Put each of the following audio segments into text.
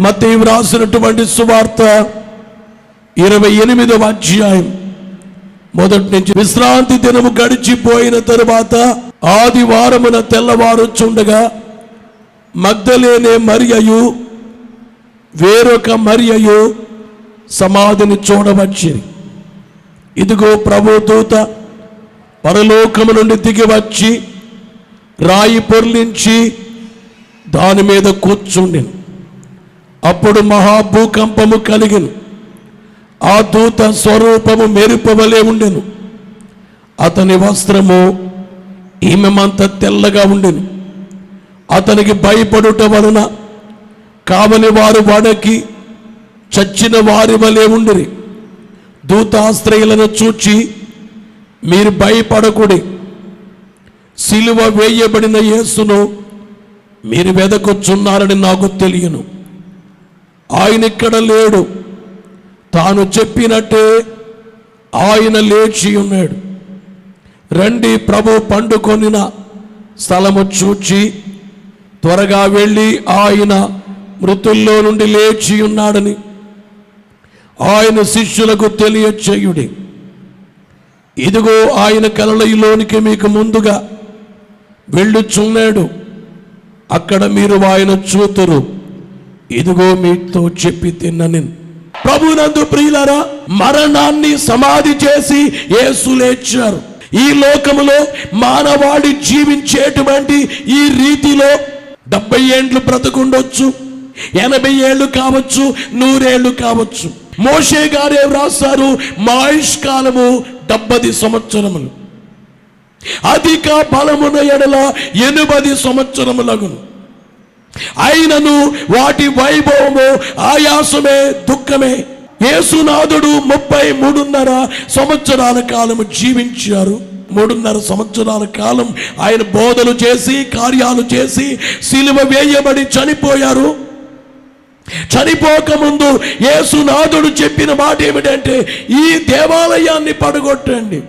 మత్తయి వ్రాసినటువంటి సువార్త ఇరవై ఎనిమిదవ అధ్యాయం. మొదటి నుంచి విశ్రాంతి దినము గడిచిపోయిన తరువాత ఆదివారమున తెల్లవారుచుండగా మగ్ధలేనే మరియయు వేరొక మరియయు సమాధిని చూడవచ్చింది ఇదిగో ప్రభు దూత పరలోకము నుండి దిగి వచ్చి రాయి పొర్లించి దాని మీద కూర్చుండెను. అప్పుడు మహాభూకంపము కలిగిను. ఆ దూత స్వరూపము మెరుపవలే ఉండెను. అతని వస్త్రము ఈమెమంత తెల్లగా ఉండెను. అతనికి భయపడుట వలన కావని వారు వాడకి చచ్చిన వారి వలె ఉండిరి. దూతాశ్రయులను చూచి మీరు భయపడకుడి. సిలువ వేయబడిన యేసును మీరు వెదకొచ్చున్నారని నాకు తెలియను. ఆయన ఇక్కడ లేడు. తాను చెప్పినట్టే ఆయన లేచి ఉన్నాడు. రండి ప్రభు పండుకొనిన స్థలము చూచి త్వరగా వెళ్ళి ఆయన మృతుల్లో నుండి లేచి ఉన్నాడని ఆయన శిష్యులకు తెలియచేయుడి. ఇదిగో ఆయన కలలలోనికి మీకు ముందుగా వెళ్ళుచున్నాడు. అక్కడ మీరు ఆయన చూతురు. ఇదిగో మీతో చెప్పి తిన్నని ప్రభునందు ప్రియులరా మరణాన్ని సమాధి చేసి యేసు లేచారు. ఈ లోకములో మానవాడి జీవించేటువంటి ఈ రీతిలో డెబ్బై ఏండ్లు బ్రతుకుండొచ్చు ఎనభై ఏళ్ళు కావచ్చు నూరేళ్ళు కావచ్చు. మోషే గారే వ్రాస్తారు మా డెబ్బది సంవత్సరములు. అధిక బలమున ఎడల ఎనుబది సంవత్సరములగును. అయినను వాటి వైభవము ఆయాసమే దుఃఖమే. యేసునాథుడు ముప్పై మూడున్నర సంవత్సరాల కాలము జీవించారు. మూడున్నర సంవత్సరాల కాలం ఆయన బోధలు చేసి కార్యాలు చేసి సిలువ వేయబడి చనిపోయారు. చనిపోకముందు యేసునాథుడు చెప్పిన మాట ఏమిటంటే ఈ దేవాలయాన్ని పడగొట్టండి.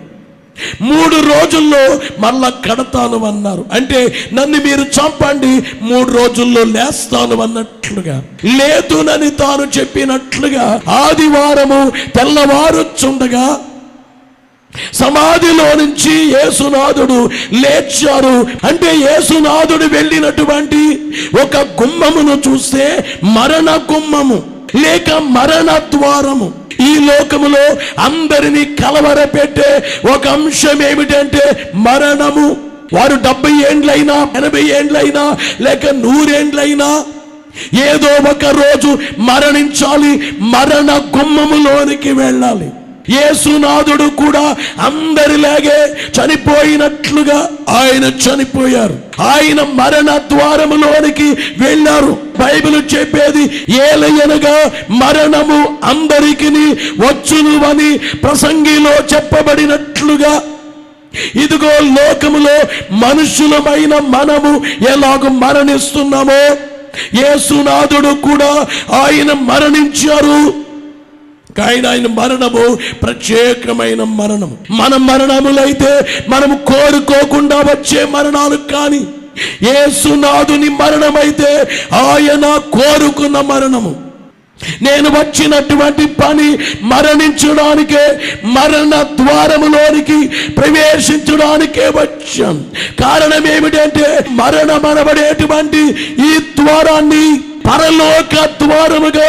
మూడు రోజుల్లో మళ్ళా కడతాను అన్నారు. అంటే నన్ను మీరు చంపండి మూడు రోజుల్లో లేస్తాను అన్నట్లుగా. లేదునని తాను చెప్పినట్లుగా ఆదివారము తెల్లవారుచుండగా సమాధిలో నుంచి యేసునాథుడు లేచారు. అంటే యేసునాథుడు వెళ్ళినటువంటి ఒక గుమ్మమును చూస్తే మరణ గుమ్మము లేక మరణ ద్వారము. ఈ లోకములో అందరినీ కలవరపెట్టే ఒక అంశం ఏమిటంటే మరణము. వారు డెబ్బై ఏండ్లైనా ఎనభై ఏండ్లైనా లేక నూరేండ్లైనా ఏదో ఒక రోజు మరణించాలి మరణ గుమ్మములోనికి వెళ్ళాలి. యేసునాథుడు కూడా అందరిలాగే చనిపోయినట్లుగా ఆయన చనిపోయారు. ఆయన మరణ ద్వారములోనికి వెళ్ళారు. బైబిల్ చెప్పేది ఏలయనగా మరణము అందరికి వచ్చును అని ప్రసంగిలో చెప్పబడినట్లుగా ఇదిగో లోకములో మనుషులమైన మనము ఎలాగ మరణిస్తున్నామో? యేసునాథుడు కూడా ఆయన మరణించారు. ఆయన ఆయన మరణము ప్రత్యేకమైన మరణము. మన మరణములైతే మనము కోరుకోకుండా వచ్చే మరణాలు కానీ ఏసునాథుని మరణమైతే ఆయన కోరుకున్న మరణము. నేను వచ్చినటువంటి పని మరణించడానికే మరణ ద్వారములోనికి ప్రవేశించడానికే వచ్చాం కారణం ఏమిటంటే మరణమనబడేటువంటి ఈ ద్వారాన్ని పరలోక ద్వారముగా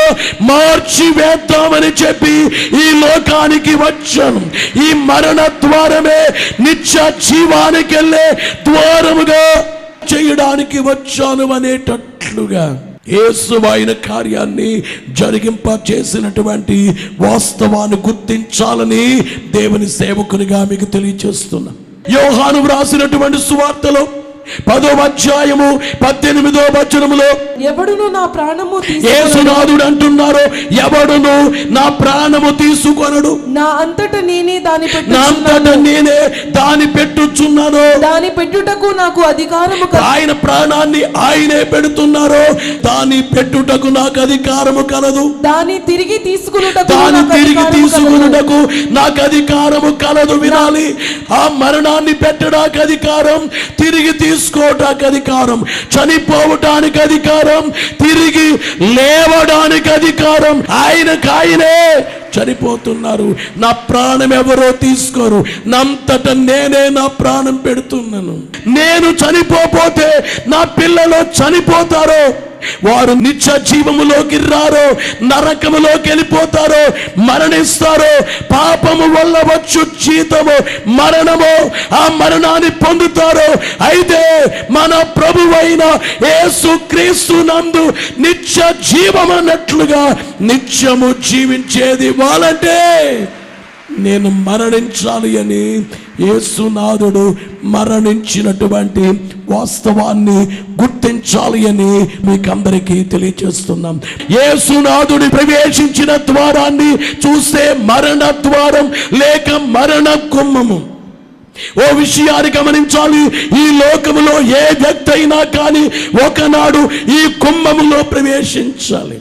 మార్చి వేద్దామని చెప్పి ఈ లోకానికి వచ్చాను. ఈ మరణ ద్వారమే నిత్య జీవానికి వెళ్ళే ద్వారముగా చేయడానికి వచ్చాను అనేటట్లుగా యేసు ఆయన కార్యాన్ని జరిగింప చేసినటువంటి వాస్తవాన్ని గుర్తించాలని దేవుని సేవకునిగా మీకు తెలియచేస్తున్నా యోహాను వ్రాసినటువంటి సువార్తలో పదో అధ్యాయము పద్దెనిమిదో వచనములో ఎవడును నా ప్రాణము యేసునాథుడు అంటున్నారు ఎవడును నా ప్రాణము తీసుకొనడు? నా అంతట నేనే దాని నా అంతట నేనే దాని పెట్టుచున్నాను. దాని పెట్టుటకు నాకు అధికారము. ఆయన ప్రాణాన్ని ఆయనే పెడుతున్నారు దాని పెట్టుటకు నాకు అధికారము కలదు. దాని తిరిగి తీసుకున్నటకు దాన్ని నాకు తిరిగి. తీసుకున్నటకు నాకు అధికారము కలదు వినాలి. ఆ మరణాన్ని పెట్టడానికి అధికారం తిరిగి తీసుకోవటానికి అధికారం చనిపోవటానికి అధికారం తిరిగి లేవడానికి అధికారం. ఆయన కాయనే చనిపోతున్నారు. నా ప్రాణం ఎవరో తీసుకోరు. నంతట నేనే నా ప్రాణం పెడుతున్నాను. నేను చనిపోతే నా పిల్లలు చనిపోతారో. వారు నిత్య జీవములోకి రారో నరకములోకి వెళ్ళిపోతారో మరణిస్తారో పాపము వల్ల వచ్చు జీతము మరణము ఆ మరణాన్ని పొందుతారో అయితే మన ప్రభువైన యేసు క్రీస్తు నందు నిత్య జీవమన్నట్లుగా నిత్యము జీవించేది వాళ్ళంటే నేను మరణించాలి అని యేసునాథుడు మరణించినటువంటి వాస్తవాన్ని గుర్తించాలి అని మీకు అందరికీ తెలియజేస్తున్నాం యేసునాథుడి ప్రవేశించిన ద్వారాన్ని చూస్తే మరణ ద్వారం లేక మరణ కుమ్మము. ఓ విషయాన్ని గమనించాలి ఈ లోకములో ఏ వ్యక్తి అయినా కానీ ఒకనాడు ఈ కుంభములో ప్రవేశించాలి.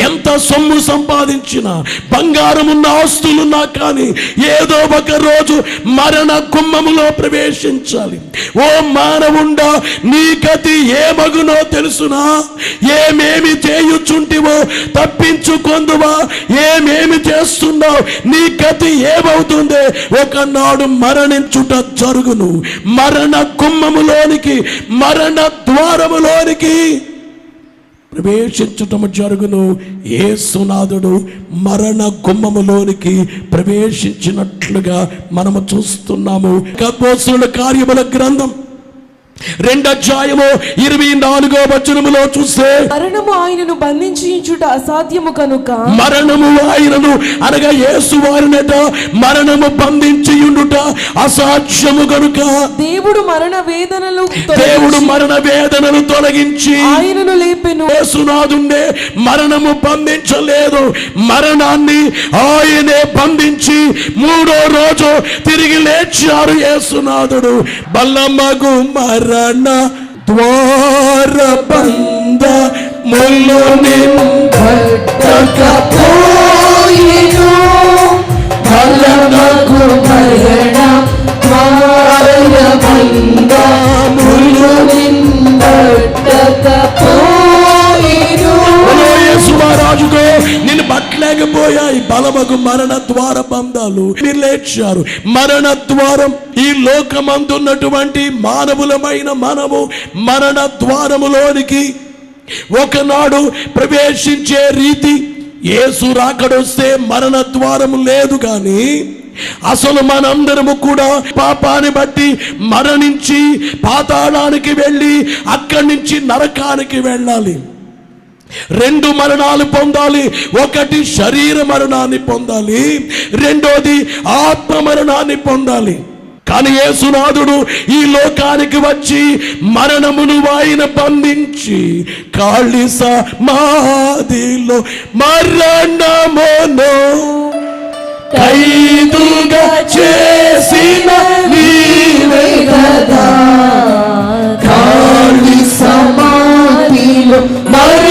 ఎంత సొమ్ము సంపాదించినా బంగారం ఉన్న ఆస్తులున్నా కానీ ఏదో ఒక రోజు మరణ కుమ్మములో ప్రవేశించాలి. ఓ మానవుండా నీ గతి ఏమగునో తెలుసునా? ఏమేమి చేయుచుంటివో తప్పించుకొందువా? ఏమేమి చేస్తున్నావు? నీ గతి ఏమవుతుంది? ఒకనాడు మరణించుట జరుగును. మరణ కుమ్మములోనికి మరణ ద్వారములోనికి ప్రవేశించటము జరుగును. ఏసునాథుడు మరణ గుమ్మములోనికి ప్రవేశించినట్లుగా మనము చూస్తున్నాము. కపోసుల కార్యముల గ్రంథం రెండు అధ్యాయము ఇరవై నాలుగో వచనములో చూస్తే మరణము ఆయనను బంధించుట అసాధ్యము కనుక. మరణము ఆయనను అనగా యేసు వారినట మరణము బంధించియుండుట అసాధ్యము గనుక దేవుడు మరణ వేదనలు దేవుడు మరణ వేదనను తొలగించి ఆయనను లేపెను. యేసునాథుండే మరణము బంధించలేదు. మరణాన్ని ఆయనే బంధించి మూడో రోజు తిరిగి లేచారు యేసునాథుడు బల్లమ్మగు మరణ ద్వార బంద ముళ్ళు పోయిను మరణకు మరణ ద్వారబంధములు నిండకపోయిను యేసుమహారాజుకో నిన్ను పట్టలేకపోయాయి బలమగు మరణ ద్వార బంధాలు మీరు లేచారు మరణ ద్వారం ఈ లోకమందున్నటువంటి మానవులమైన మనము మరణ ద్వారములోనికి ఒకనాడు ప్రవేశించే రీతి ఏసు రాకడొస్తే మరణ ద్వారము లేదు కానీ అసలు మనందరము కూడా పాపాన్ని బట్టి మరణించి పాతాళానికి వెళ్ళి అక్కడి నుంచి నరకానికి వెళ్ళాలి. రెండు మరణాలు పొందాలి ఒకటి శరీర మరణాన్ని పొందాలి రెండోది ఆత్మ మరణాన్ని పొందాలి. కానీ యేసునాథుడు ఈ లోకానికి వచ్చి మరణమును ఆయన బంధించి కాళి సమాధిలో మరణమును ఖైదుగా చేసిన నీవే కదా. కాళి సమాధిలో మరణమును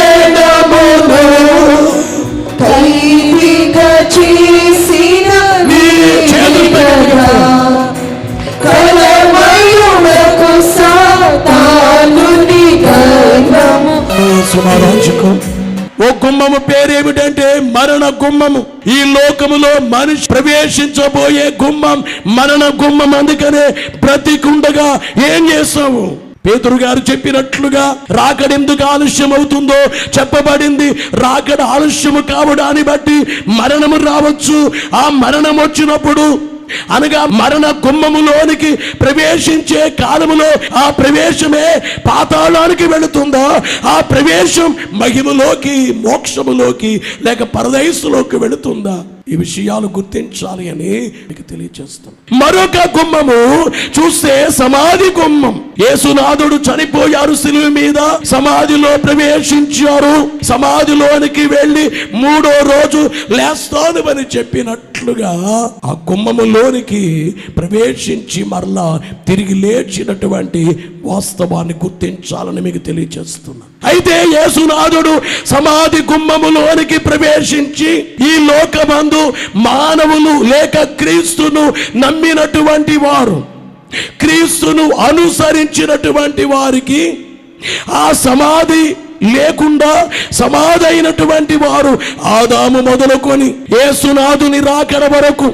గర్వము ఓ గుమ్మము పేరేమిటంటే మరణ గుమ్మము. ఈ లోకములో మనిషి ప్రవేశించబోయే గుమ్మం మరణ గుమ్మం అందుకనే బ్రతికుండగా ఏం చేస్తావు? పేతురు గారు చెప్పినట్లుగా రాకడెందుకు ఆలస్యం అవుతుందో చెప్పబడింది. రాకడ ఆలస్యము కావడాన్ని బట్టి మరణము రావచ్చు. ఆ మరణం వచ్చినప్పుడు అనగా మరణ గుమ్మములోనికి ప్రవేశించే కాలములో ఆ ప్రవేశమే పాతాళానికి వెళుతుందా? ఆ ప్రవేశం మహిమలోకి మోక్షములోకి లేక పరదయస్సులోకి వెళుతుందా? ఈ విషయాలు గుర్తించాలి అని మీకు తెలియజేస్తాం మరొక గుమ్మము చూస్తే సమాధి గుమ్మం. యేసునాథుడు చనిపోయారు సిలువ మీద. సమాధిలో ప్రవేశించారు. సమాధిలోనికి వెళ్ళి మూడో రోజు లేస్తాను అని చెప్పినట్లుగా ఆ గుమ్మములోనికి ప్రవేశించి మరలా తిరిగి లేచినటువంటి వాస్తవాన్ని గుర్తించాలని మీకు తెలియజేస్తున్నాను అయితే యేసునాథుడు సమాధి గుమ్మములోనికి ప్రవేశించి ఈ లోకమందు మానవులు లేక క్రీస్తును నమ్మినటువంటి వారు క్రీస్తును అనుసరించినటువంటి వారికి ఆ సమాధి లేకుండా సమాధి అయినటువంటి వారు ఆదాము మొదలుకొని ఏసునాథుని రాకడ వరకు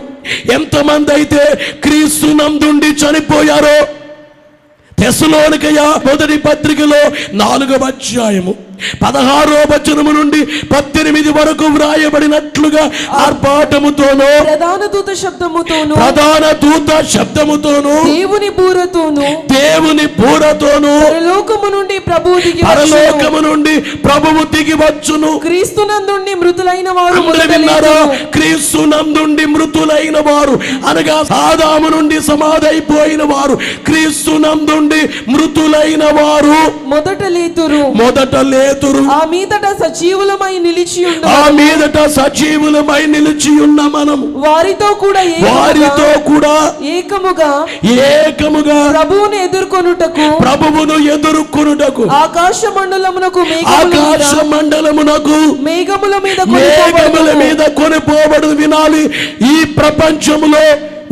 ఎంతమంది అయితే క్రీస్తు నందుండి చనిపోయారో తెసలోనికయ మొదటి పత్రికలో నాలుగవ అధ్యాయము. పదహారో వచనము నుండి పద్దెనిమిది వరకు వ్రాయబడినట్లుగా ఆర్భాటముతోనూ ప్రధాన దూత శబ్దముతోను ప్రధాన దూత శబ్దముతోనూ దేవుని బూరతోను దేవుని బూరతోనూ పరలోకము నుండి ప్రభువు దిగి. పరలోకము నుండి ప్రభువు దిగి వచ్చును. క్రీస్తునందుండి మృతులైన వారు విన్నారా? లేచును. క్రీస్తు నందుండి మృతులైన వారు. అనగా ఆదాము నుండి సమాధి అయిపోయిన వారు. క్రీస్తు నందుండి మృతులైన వారు. మొదట లేతురు. మొదట లేతురు ఆ మీదట సజీవులమై నిలిచి ఉండు ఆ మీదట సజీవులమై నిలిచి ఉన్న మనము. వారితో కూడా వారితో కూడా ఏకముగా ఏకముగా ప్రభువుని ఎదుర్కొనుటకు ప్రభువును ఎదుర్కొనుటకు ఆకాశ మండలమునకు ఆకాశ మీద మండలమునకు మేఘముల మీద మేఘముల. మీద కొనిపోబడు వినాలి. ఈ ప్రపంచములో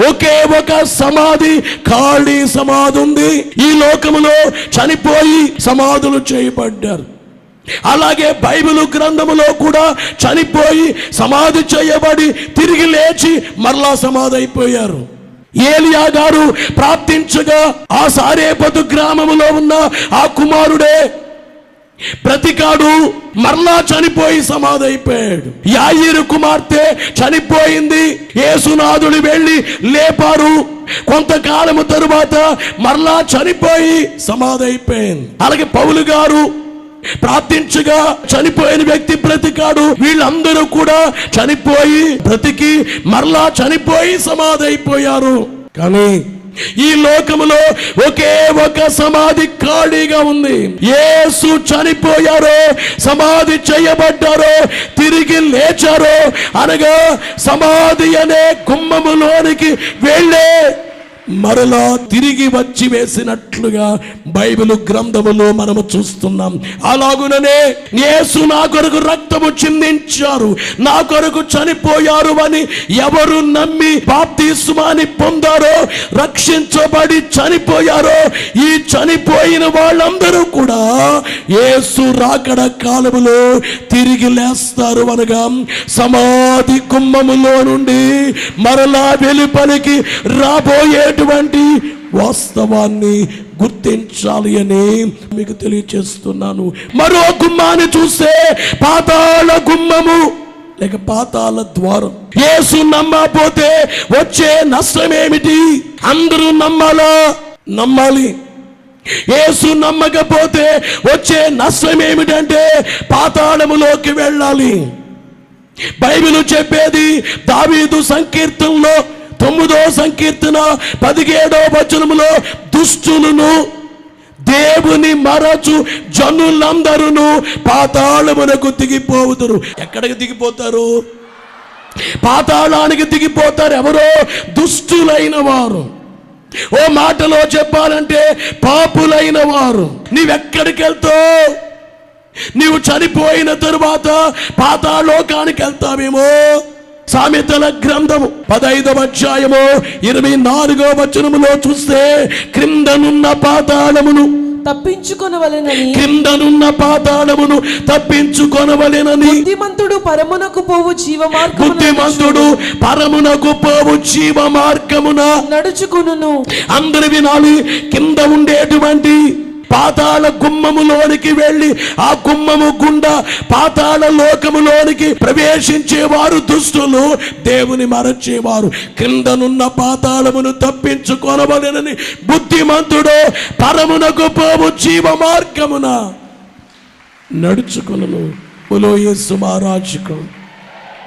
ఒకే ఒక సమాధి ఖాళీ సమాధి ఉంది. ఈ లోకములో చనిపోయి సమాధులు చేయబడ్డారు. అలాగే బైబిల్ గ్రంథములో కూడా చనిపోయి సమాధి చేయబడి తిరిగి లేచి మరలా సమాధి అయిపోయారు ఏలియా గారు ప్రార్థించగా ఆ సారేపతు గ్రామములో ఉన్న ఆ కుమారుడే ప్రతికాడు మరలా చనిపోయి సమాధి అయిపోయాడు యాయిరు కుమార్తె చనిపోయింది. యేసునాథుడు వెళ్ళి లేపారు. కొంతకాలము తరువాత మరలా చనిపోయి సమాధి అయిపోయింది అలాగే పౌలు గారు ప్రార్థించగా చనిపోయిన వ్యక్తి బ్రతికాడు. వీళ్ళందరూ కూడా చనిపోయి బ్రతికి మరలా చనిపోయి సమాధి అయిపోయారు కానీ ఈ లోకములో ఒకే ఒక సమాధి ఖాళీగా ఉంది. ఏసు చనిపోయారో సమాధి చేయబడ్డారో తిరిగి లేచారో అనగా సమాధి అనే గుమ్మములోనికి వెళ్ళే మరలా తిరిగి వచ్చి వేసినట్లుగా బైబిల్ గ్రంథములో మనము చూస్తున్నాం. అలాగుననే యేసు నా కొరకు రక్తము చిందించారు. నా కొరకు చనిపోయారు అని ఎవరు నమ్మి బాప్తిస్మాని పొందారో రక్షించబడి చనిపోయారో ఈ చనిపోయిన వాళ్ళందరూ కూడా యేసు రాకడ కాలములో తిరిగి లేస్తారు అనగా సమాధి కుంభములో నుండి మరలా వెలుపలికి రాబోయేటువంటి వాస్తవాన్ని గుర్తించాలి అని మీకు తెలియచేస్తున్నాను. మరో గుమ్మాన్ని చూస్తే పాతాళ గుమ్మము లేక పాతాళ ద్వారం. యేసు నమ్మకపోతే వచ్చే నష్టం ఏమిటి అందరూ నమ్మాలా? నమ్మాలి. యేసు నమ్మకపోతే వచ్చే నష్టం ఏమిటంటే పాతాళములోకి వెళ్ళాలి. బైబిల్ చెప్పేది దావీదు సంకీర్తనలో సంకీర్తన పదిహేడో వచనములో దుష్టులను దేవుని మరచు జనులందరూ పాతాళమునకు దిగిపోవుదురు. ఎక్కడికి దిగిపోతారు? పాతాళానికి దిగిపోతారు ఎవరో? దుష్టులైన వారు. ఓ మాటలో చెప్పాలంటే పాపులైన వారు. నీవెక్కడికి వెళ్తావు నీవు చనిపోయిన తరువాత పాతాళోకానికి వెళ్తావేమో సామెతల గ్రంథము పదైదవ అధ్యాయము ఇరవై నాలుగో వచనములో చూస్తే క్రిందనున్న పాతాళమును తప్పించుకొనవలెనని. క్రిందనున్న పాతాళమును తప్పించుకొనవలెనని. బుద్ధిమంతుడు పరమునకు పోవు జీవ బుద్ధిమంతుడు పరమునకు పోవు జీవ మార్గమున నడుచుకును అందరు వినాలి కింద ఉండేటువంటి పాతాళ గుమ్మములోనికి వెళ్ళి ఆ గుమ్మము గుండా పాతాళ లోకములోనికి ప్రవేశించేవారు దుష్టులు. దేవుని మరచేవారు. క్రిందనున్న పాతాళమును తప్పించుకొనవలెనని బుద్ధిమంతుడు పరమునకు పోవు జీవ మార్గమున నడుచుకొనను. పులో యేసు మహారాజుకు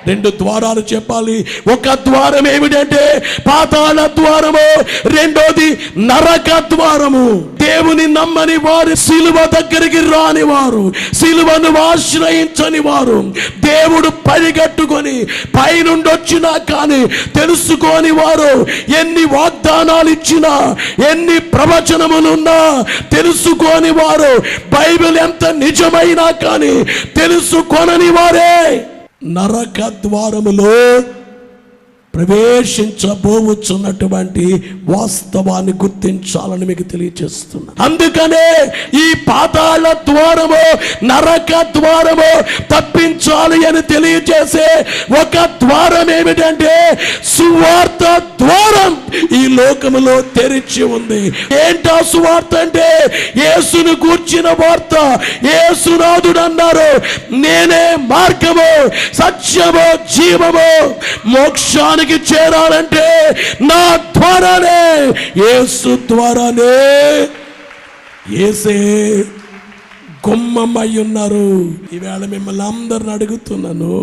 రెండు ద్వారాలు చెప్పాలి. ఒక ద్వారం ఏమిటంటే పాతాళ ద్వారము రెండోది నరక ద్వారము. దేవుని నమ్మని వారు సిలువ దగ్గరికి రాని వారు సిలువను ఆశ్రయించని వారు. దేవుడు పరిగట్టుకొని పైనుండి వచ్చినా కానీ తెలుసుకోని వారు ఎన్ని వాగ్దానాలు ఇచ్చినా ఎన్ని ప్రవచనములున్నా తెలుసుకోని వారు బైబిల్ ఎంత నిజమైనా కానీ తెలుసుకొనని వారే. నరక ద్వారములో ప్రవేశించబోవచ్చున్నటువంటి వాస్తవాన్ని గుర్తించాలని మీకు తెలియచేస్తున్నా. అందుకనే ఈ పాతాల ద్వారము నరక ద్వారము తప్పించాలి అని తెలియజేసే ఒక ద్వారం ఏమిటంటే సువార్త ద్వారం ఈ లోకములో తెరిచి ఉంది. ఏంటా సువార్త అంటే? యేసును కూర్చిన వార్త. యేసునాథుడు అన్నారు నేనే మార్గము సత్యము జీవము మోక్షాన్ని మోక్షానికి చేరాలంటే నా ద్వారానే ఏసు ద్వారానే ఏసే గుమ్మమై ఉన్నారు. ఈవేళ మిమ్మల్ని అందరిని అడుగుతున్నాను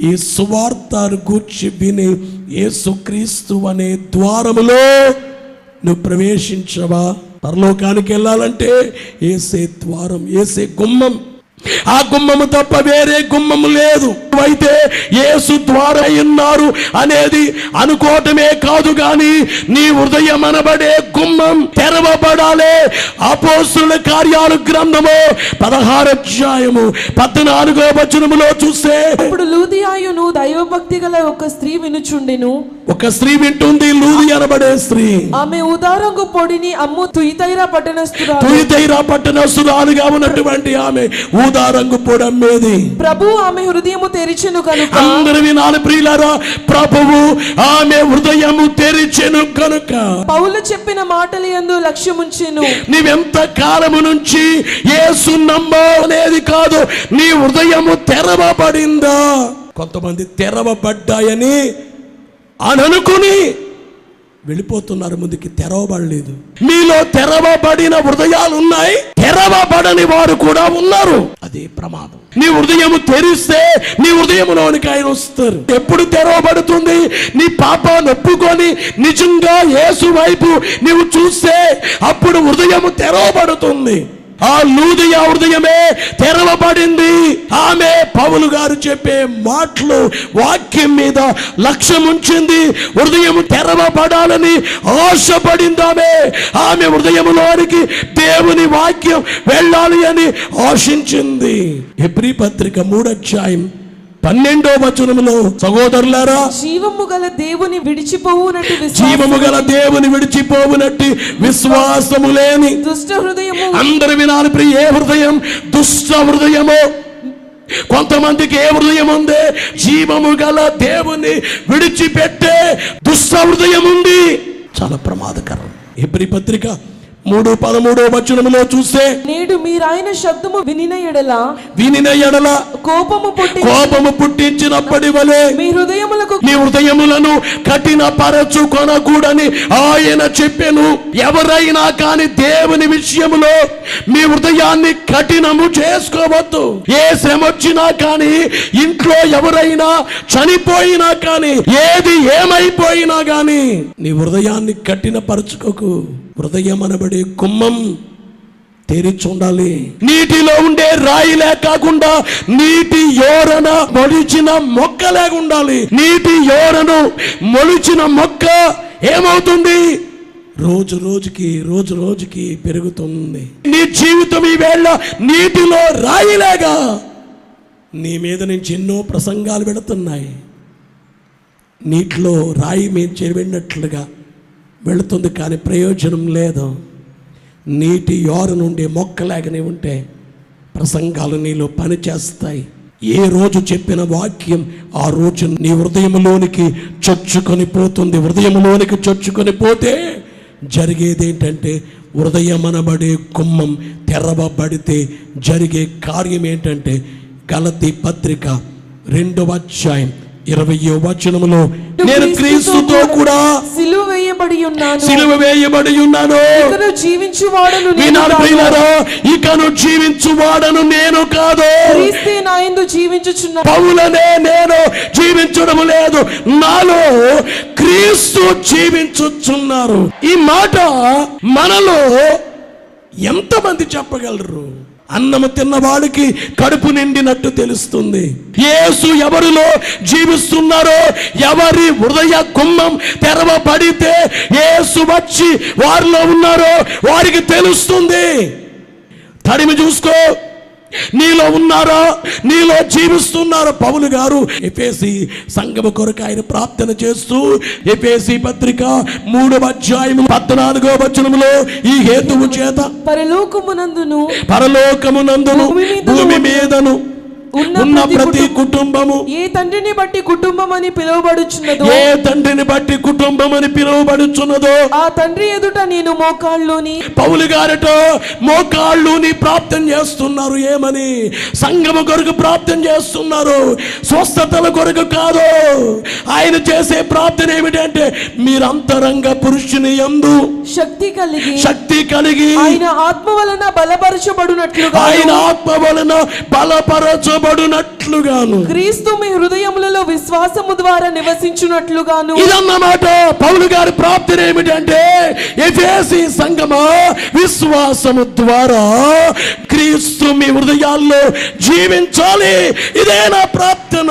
ఈ సువార్తను గూర్చి విని ఏసుక్రీస్తు అనే ద్వారములో నువ్వు ప్రవేశించవా? పరలోకానికి వెళ్ళాలంటే ఏసే ద్వారం ఏసే గుమ్మం. ఆ గుమ్మము తప్ప వేరే గుమ్మము లేదు. అయితే యేసు ద్వారా ఉన్నారు అనేది అనుకోవటమే కాదు గాని నీ హృదయం అనబడే గుమ్మం తెరవబడాలి. అపోస్తుల కార్యాలు గ్రంథము పదహారు అధ్యాయము పద్నాలుగో వచనములో చూస్తే అప్పుడు లూదియాయును దైవభక్తి గల ఒక స్త్రీ వినుచుండెను. ఒక స్త్రీ వింటుంది లూది అనబడే స్త్రీ. ఆమె ఉదారంగు పొడిని అమ్ము తుయితైరా పట్టణస్తురాలు తుయితైరా పట్టణస్తురాలుగా ఉన్నటువంటి ఆమె ఊదా రంగు పొడమ్మేది ప్రభు ఆమె హృదయము తెరిచెను కనుక. అందరు వినాలి ప్రియులారా ప్రభువు ఆమె హృదయము తెరిచెను కనుక. పౌలు చెప్పిన మాటలు యందు లక్ష్యముంచెను. నీవెంత కాలము నుంచి యేసు నమ్మనేది కాదు నీ హృదయము తెరవబడిందా? కొంతమంది తెరవబడ్డాయని అని అనుకుని వెళ్ళిపోతున్నారు ముందుకి తెరవబడలేదు. మీలో తెరవబడిన హృదయాలు ఉన్నాయి తెరవబడని వారు కూడా ఉన్నారు. అదే ప్రమాదం. నీ హృదయము తెరిస్తే నీ హృదయములోనికి ఆయన వస్తారు. ఎప్పుడు తెరవబడుతుంది? నీ పాపాన్ని ఒప్పుకొని నిజంగా యేసు వైపు నీవు చూస్తే అప్పుడు హృదయము తెరవబడుతుంది. ఆ లూదయ హృదయమే తెరవబడింది. ఆమె పౌలు గారు చెప్పే మాటలు వాక్యం మీద లక్ష్యం ఉంచింది. హృదయం తెరవబడాలని ఆశపడింది ఆమె. ఆమె హృదయంలోనికి దేవుని వాక్యం వెళ్ళాలి అని ఆశించింది. ఎబ్రి పత్రిక మూడధ్యాయం పన్నెండో వచనములో సహోదరులారా జీవము గల దేవుని విడిచిపోవునట్టు జీవము గల దేవుని విడిచిపోవునట్టి విశ్వాసము లేని దుష్ట హృదయము. అందరు వినాలి ప్రియ ఏ హృదయం? దుష్ట హృదయము. కొంతమందికి ఏ హృదయం ఉంది? జీవము గల దేవుని విడిచిపెట్టే దుష్ట హృదయం ఉంది. చాలా ప్రమాదకరం. ఎబ్రి పత్రిక మూడు పదమూడో వచనములో చూస్తే నేడు మీరాయన శబ్దము వినిన ఎడల వినిన ఎడల కోపము పుట్టి కోపము పుట్టించినప్పటి వలె మీ హృదయములకు నీ హృదయములను కఠిన పరచుకొనకూడని ఆయన చెప్పెను. ఎవరైనా కాని దేవుని విషయములో మీ హృదయాన్ని కఠినము చేసుకోవద్దు. ఏ శ్రమ వచ్చినా కానీ ఇంట్లో ఎవరైనా చనిపోయినా కానీ ఏది ఏమైపోయినా కానీ నీ హృదయాన్ని కఠిన పరచుకోకు హృదయం అనబడే కుమ్మం తెరిచి ఉండాలి. నీటిలో ఉండే రాయిలే కాకుండా నీటి యోరన మొలిచిన మొక్కలే ఉండాలి. నీటి యోరను మొలిచిన మొక్క ఏమవుతుంది? రోజు రోజుకి రోజు రోజుకి పెరుగుతుంది. నీ జీవితం ఈ వేళ నీటిలో రాయిలేగా నీ మీద నుంచి ఎన్నో ప్రసంగాలు పెడుతున్నాయి నీటిలో రాయి మీద చేరినట్లుగా వెళుతుంది కానీ ప్రయోజనం లేదు. నీటి యోర నుండి మొక్కలేగని ఉంటే ప్రసంగాలు నీలో పనిచేస్తాయి ఏ రోజు చెప్పిన వాక్యం ఆ రోజు నీ హృదయంలోనికి చొచ్చుకొని పోతుంది. హృదయంలోనికి చొచ్చుకొని పోతే జరిగేది ఏంటంటే హృదయమనబడే కుమ్మం తెరవబడితే జరిగే కార్యం ఏంటంటే గలతి పత్రిక రెండవ అధ్యాయం ఇరవయో వచనంలో నేను క్రీస్తుతో కూడా సిలువ వేయబడి ఉన్నాను. సిలువ వేయబడి ఉన్నాను. ఇకను జీవించువాడను నేను వినాలి కాదు. ప్రియులారా ఇకను జీవించువాడను నేను కాదు. క్రీస్తే నా యందు జీవించుచున్న పౌలనే నేను జీవించడం లేదు. నాలో క్రీస్తు జీవించుచున్నారు. ఈ మాట మనలో ఎంతమంది చెప్పగలరు? అన్నము తిన్నవాడికి కడుపు నిండినట్టు తెలుస్తుంది. యేసు ఎవరిలో జీవిస్తున్నారో ఎవరి హృదయ కుమ్మం తెరవబడితే యేసు వచ్చి వారిలో ఉన్నారో వారికి తెలుస్తుంది. తడిమి చూసుకో. నీలో ఉన్నారా? నీలో జీవిస్తున్నారా? పౌలు గారు ఎఫేసి సంగమ కొరకు ఆయన ప్రార్థన చేస్తూ ఎఫేసి పత్రిక మూడవ అధ్యాయం పద్నాలుగో వచనములో ఈ హేతువు చేత పరలోకమునందును పరలోకమునందును భూమి మీదను భూమి మీదను ఉన్న ప్రతి ప్రతి కుటుంబం- కుటుంబము ఏ తండ్రిని బట్టి కుటుంబం అని పిలువబడుచున్నదో ఏ తండ్రిని బట్టి కుటుంబం అని పిలువబడుచున్నదో ఆ తండ్రి ఎదుట నేను మోకాళ్ళుని పౌలు గారట మోకాళ్ళు నీ ప్రార్థన చేస్తున్నారు. ఏమని? సంగమ కొరకు ప్రార్థన చేస్తున్నారు. స్వస్థతల కొరకు కాదు. ఆయన చేసే ప్రార్థన ఏమిటంటే మీరు అంతరంగ పురుషుని యందు శక్తి కలిగి శక్తి కలిగి ఆయన ఆత్మ వలన బలపరచబడినట్లుగా ఆయన ఆత్మ వలన బలపరచబడినట్లుగాను క్రీస్తు మీ హృదయములలో విశ్వాసము ద్వారా నివసించున్నట్లుగాను ఇదన్నమాట పౌలు గారి ప్రార్థన ఏమిటంటే ఎఫేసి సంగమ విశ్వాసము ద్వారా క్రీస్తు మీ హృదయాల్లో జీవించాలి. ఇదే నా ప్రార్థన.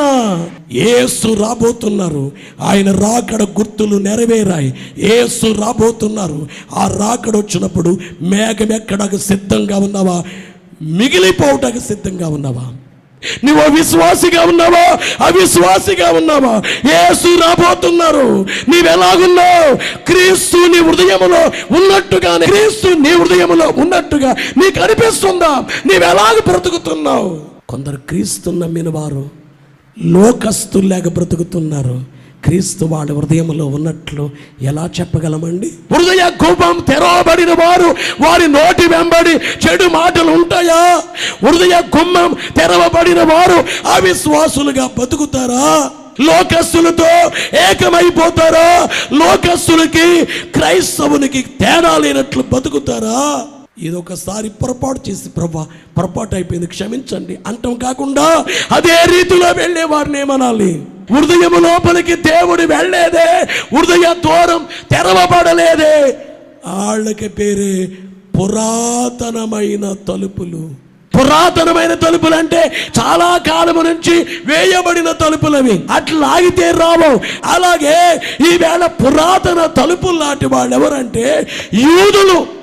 ఏసు రాబోతున్నారు. ఆయన రాకడ గుర్తులు నెరవేరాయి. ఏసు రాబోతున్నారు. ఆ రాకడ వచ్చినప్పుడు మేఘం ఎక్కడకు సిద్ధంగా ఉన్నావా? మిగిలిపోవటానికి సిద్ధంగా ఉన్నావా? నువ్వు అవిశ్వాసిగా ఉన్నావా? అవిశ్వాసిగా ఉన్నావా? ఏసు రాబోతున్నారు. నీవెలాగున్నావు? క్రీస్తు నీ హృదయములో ఉన్నట్టుగానే క్రీస్తు నీ హృదయములో ఉన్నట్టుగా నీకు అనిపిస్తుందా? నీవెలాగ బ్రతుకుతున్నావు? కొందరు క్రీస్తు నమ్మిన వారు లోకస్తుల్లాగా బ్రతుకుతున్నారు. క్రీస్తు వాళ్ళ హృదయంలో ఉన్నట్లు ఎలా చెప్పగలమండి? హృదయ కోపం తెరవబడిన వారు వారి నోటి వెంబడి చెడు మాటలు ఉంటాయా? హృదయ గుమ్మం తెరవబడిన వారు అవిశ్వాసులుగా బతుకుతారా? లోకస్తులతో ఏకమైపోతారా? లోకస్తులకి క్రైస్తవునికి తేడా లేనట్లు బతుకుతారా? ఇది ఒకసారి పొరపాటు చేసి ప్రభా పొరపాటు అయిపోయింది క్షమించండి. అంటాం కాకుండా అదే రీతిలో వెళ్ళేవారిని ఏమనాలి? హృదయం లోపలికి దేవుడు వెళ్ళేదే హృదయ దూరం తెరవబడలేదే. వాళ్ళకి పేరే పురాతనమైన తలుపులు. పురాతనమైన తలుపులు అంటే చాలా కాలము నుంచి వేయబడిన తలుపులవి. అట్లా ఆగితే రావు. అలాగే ఈవేళ పురాతన తలుపులు లాంటి వాళ్ళు ఎవరంటే యూదులు.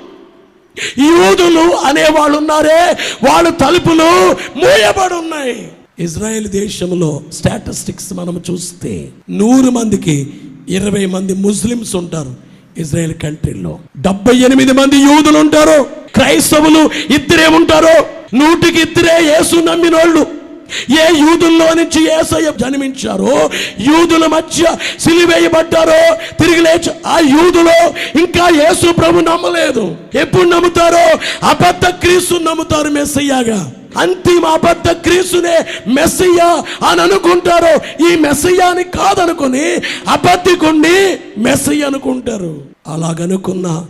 యూదులు అనేవాళ్ళు ఉన్నారే వాళ్ళ తలుపులు మూయబడి ఉన్నాయి ఇజ్రాయెల్ దేశంలో స్టాటిస్టిక్స్ మనం చూస్తే నూరు మందికి ఇరవై మంది ముస్లిమ్స్ ఉంటారు ఇజ్రాయెల్ కంట్రీలో. డెబ్బై ఎనిమిది మంది యూదులు ఉంటారు క్రైస్తవులు ఇద్దరే ఉంటారు నూటికి ఇద్దరే యేసు నమ్మినోళ్ళు. ఏ యూదుల్లో నుంచి ఏసయ్య జన్మించారో యూదుల మధ్య సిలివేయబడ్డారో తిరిగి లేచి ఆ యూదులో ఇంకా యేసు ప్రభు నమ్మలేదు. ఎప్పుడు నమ్ముతారో? అబద్ధ క్రీస్తు నమ్ముతారు మెస్సయ్యాగా. అంతిమ అబద్ధ క్రీస్తునే మెస్సయ్య అని అనుకుంటారు ఈ మెస్సయ్యాని కాదనుకుని అబద్ధికుండి మెస్సయ్య అనుకుంటారు. అలాగనుకున్న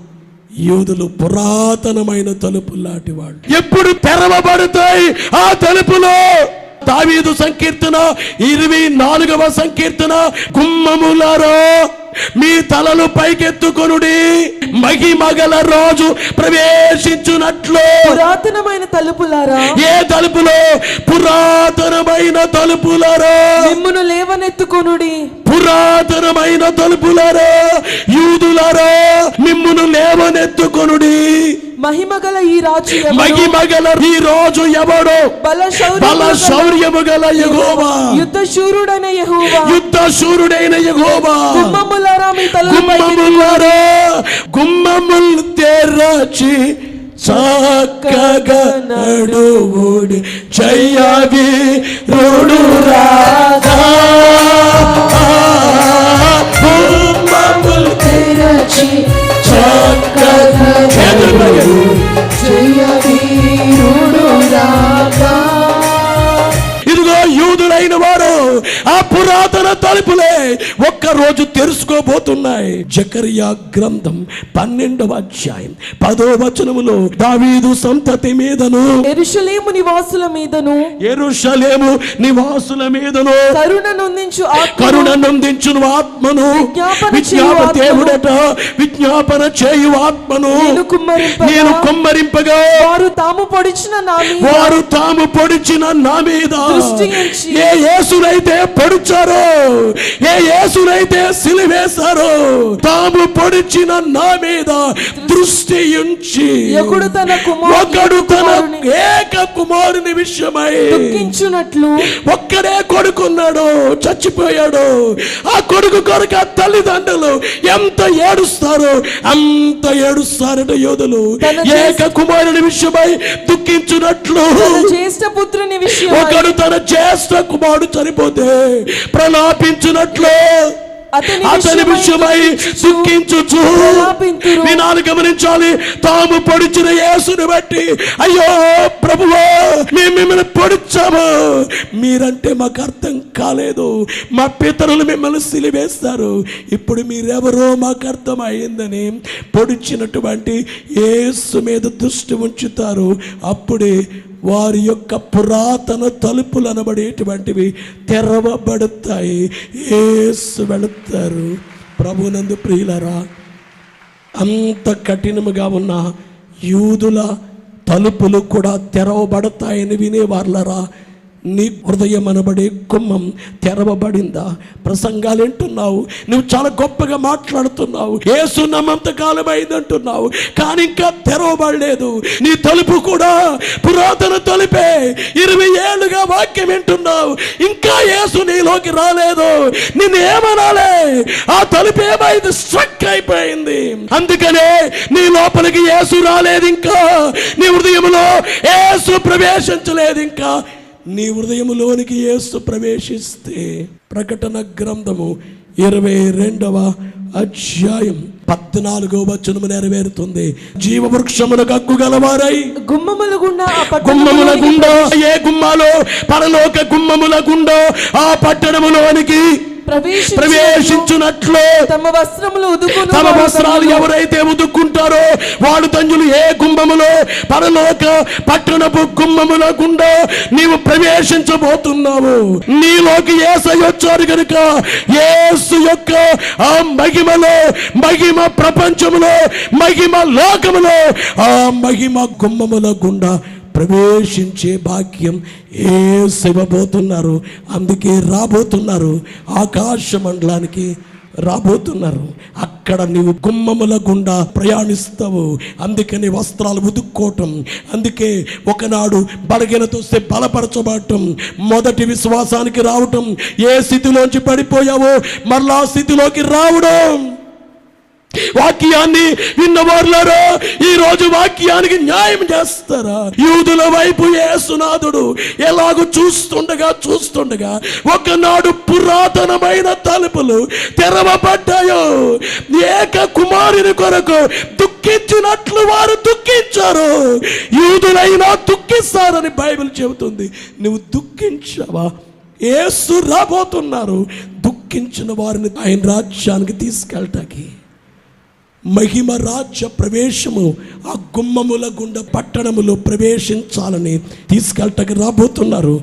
యూదులు పురాతనమైన తలుపు లాంటి వాళ్ళు. ఎప్పుడు తెరవబడతాయి ఆ తలుపులో? దావీదు సంకీర్తన ఇరవై నాలుగవ సంకీర్తన గుమ్మములారో మీ తలలు పైకెత్తుకొనుడి మహిమగల రోజు ప్రవేశించునట్లు. పురాతనమైన తలుపులారా? ఏ తలుపులో? పురాతనమైన తలుపులారో. మిమ్మును లేవనెత్తుకొనుడి. పురాతనమైన తలుపులారో యూదులారో మిమ్మును లేవనెత్తుకొనుడి. మహిమగల ఈ రాజు ఎవరు? మగిమగల ఈ రోజు ఎవడు? బల శౌర్యము గల- యెహోవా. యుద్ధ శూరుడైన యెహోవా. యుద్ధ శూరుడైన యెహోవా గుమ్మములారా మీ తలలపై గుమ్మములారా గుమ్మములు తెరచి చక్కగా నడువుడి జయవి రోడు రాగా గుమ్మములు తెరచి చక్కగా తలుపులే ఒక్క రోజు తెరుచుకోబోతున్నాయి. జకరియా గ్రంథం పన్నెండవ అధ్యాయం. పదో వచనములో దావీదు సంతతి మీదను ఎరుషలేము నివాసుల మీదను ఎరుషలేము నివాసుల మీదను కరుణ నొందించు కరుణ నందించును ఆత్మను విజ్ఞాపన. దేవుడట విజ్ఞాపన చేయు ఆత్మను. నేను కుమ్మరింపగా వారు తాము పొడిచిన వారు తాము పొడిచిన నా మీద ఏ యేసునైతే పొడిచారో ఏ యేసునైతే సిలివేశారో తాము పొడిచిన నా మీద దృష్టి ఉంచి ఒకడు తన ఒకడు తన ఏక కుమారుని విషయమై దుఃఖించున్నట్లు ఒక్కడే కొడుకున్నాడు చచ్చిపోయాడు ఆ కొడుకు కొరకు ఆ తల్లిదండ్రులు ఎంత ఏడుస్తారు అంత ఏడుస్తారట యోధులు. ఏక కుమారుని విషయమై దుఃఖించున్నట్లు జ్యేష్ఠ పుత్రుని విషయం ఒకడు తన జ్యేష్ఠ కుమారుడు చనిపోతే ప్రలాపించినట్లు అతని అతని విషయమై దుఃఖించుచు. వినాలు గమనించాలి తాము పొడిచిన యేసుని బట్టి. అయ్యో ప్రభువా మేము మిమ్మల్ని పొడిచాము. మీరంటే మాకు అర్థం కాలేదు. మా పితరులు మిమ్మల్ని సిలివేస్తారు ఇప్పుడు మీరెవరో మాకు అర్థం అయిందని పొడిచినటువంటి యేసు మీద దృష్టి ఉంచుతారు. అప్పుడే వారి యొక్క పురాతన తలుపులు అనబడేటువంటివి తెరవబడతాయి. ఏసు వెళుతారు. ప్రభునందు ప్రియులరా అంత కఠినముగా ఉన్న యూదుల తలుపులు కూడా తెరవబడతాయని వినేవార్లరా. నీ హృదయం అనబడే గుమ్మం తెరవబడిందా? ప్రసంగాలు వింటున్నావు నువ్వు చాలా గొప్పగా మాట్లాడుతున్నావు. ఏసు నమ్మంత కాలం అయిందంటున్నావు కానీ ఇంకా తెరవబడలేదు. నీ తలుపు కూడా పురాతన తలుపే. ఇరవై ఏళ్ళుగా వాక్యం వింటున్నావు. ఇంకా ఏసు నీలోకి రాలేదు. నిన్ను ఏమనాలే? ఆ తలుపు ఏమైంది? స్ట్రక్ అయిపోయింది. అందుకనే నీ లోపలికి యేసు రాలేదు ఇంకా. నీ హృదయంలో ఏసు ప్రవేశించలేదు ఇంకా. నీ హృదయములోనికి యేసు ప్రవేశిస్తే ప్రకటన గ్రంథము ఇరవై రెండవ అధ్యాయం పద్నాలుగో వచనము నెరవేరుతుంది. జీవవృక్షములకు హక్కు గలవారై గుమ్మముల గుండా ఆ గుమ్మముల గుండా ఏ గుమ్మాలో పరలోక గుమ్మముల గుండా ఆ పట్టణములోనికి ప్రవేశించినట్లు. తమ వస్త్రములు ఉదుకును తమ వస్త్రాలు ఎవరైతే ఉదుక్కుంటారో వాడు తంజులు ఏ గుమ్మములో పరలోక పట్టణపు గుమ్మముల గుండా నీవు ప్రవేశించబోతున్నావు. నీలోకి ఏసై వచ్చారు కనుక ఏసు యొక్క ఆ మహిమలో మహిమ ప్రపంచములో మహిమ లోకములో ఆ మహిమ గుమ్మముల గుండా ప్రవేశించే భాగ్యం ఏ శివబోతున్నారు అందుకే రాబోతున్నారు. ఆకాశ మండలానికి రాబోతున్నారు. అక్కడ నీవు గుమ్మముల గుండా ప్రయాణిస్తావు. అందుకని వస్త్రాలు ఉదుక్కోవటం అందుకే ఒకనాడు బలగినతో బలపరచబడటం. మొదటి విశ్వాసానికి రావటం. ఏ స్థితిలోంచి పడిపోయావో మరలా స్థితిలోకి రావడం. వాక్యాన్ని విన్నవారులారా ఈ రోజు వాక్యానికి న్యాయం చేస్తారా? యూదుల వైపు యేసునాథుడు ఎలాగో చూస్తుండగా చూస్తుండగా ఒకనాడు పురాతనమైన తలుపులు తెరవబడ్డాయో ఏక కుమారుని కొరకు దుఃఖించినట్లు వారు దుఃఖించారు. యూదులైనా దుఃఖిస్తారని బైబిల్ చెబుతుంది. నువ్వు దుఃఖించావా? ఏసు రాబోతున్నారు. దుఃఖించిన వారిని ఆయన రాజ్యానికి తీసుకెళ్ళటానికి మహిమ రాజ్య ప్రవేశము ఆ గుమ్మముల గుండా పట్టణములో ప్రవేశించాలని తీసుకెళ్ళటకు రాబోతున్నారు.